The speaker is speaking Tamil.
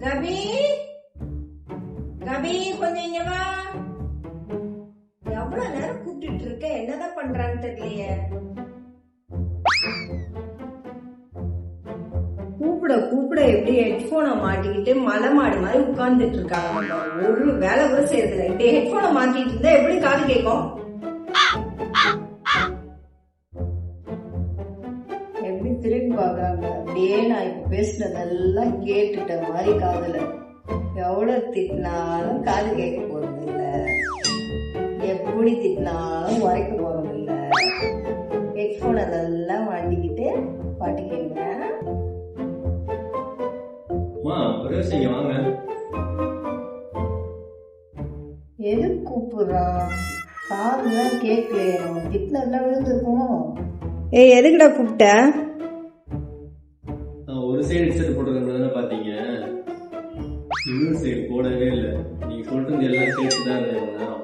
கபி? கபி கொஞ்சம் இங்க வா. எவ்வளவு நேரம் கூப்பிட்டுட்டு இருக்க? என்னதான் பண்றான்னு தெரியலையே. கூப்பிட கூப்பிட எப்படி ஹெட்போனை மாட்டிக்கிட்டு மலை மாடு மாதிரி உட்கார்ந்துட்டு இருக்காங்க. ஒரு வேலை கூட செய்யறதில்ல. இப்படி ஹெட்போனை மாட்டிட்டு இருந்தா எப்படி காது கேட்கும்? திரும்பி பார்க்கறாங்க அப்படியே நான் இப்ப பேசுனதெல்லாம் கேட்டுட்ட மாதிரி காதுல. எவ்வளவு திட்டினாலும் காது கேட்க போறது இல்ல எப்படி திட்டினாலும் உரைக்க போறது இல்ல ஹெட்போனை நல்லா மாட்டிக்கிட்டு பாட்டு கேளுங்க. எது கூப்பிடுறான் காதுலாம் கேட்கலையே நம்ம திட்டினெல்லாம் விழுந்திருக்கும். ஏய் எதுக்குடா கூப்பிட்ட? ஒரு சைடு ஹெட்செட் போட்டிருக்கேன் தானே பாத்தீங்க. இன்னொரு சைடு போடவே இல்லை. நீங்கள் சொல்றது எல்லாம் சேர்த்து தான் இருந்தேன்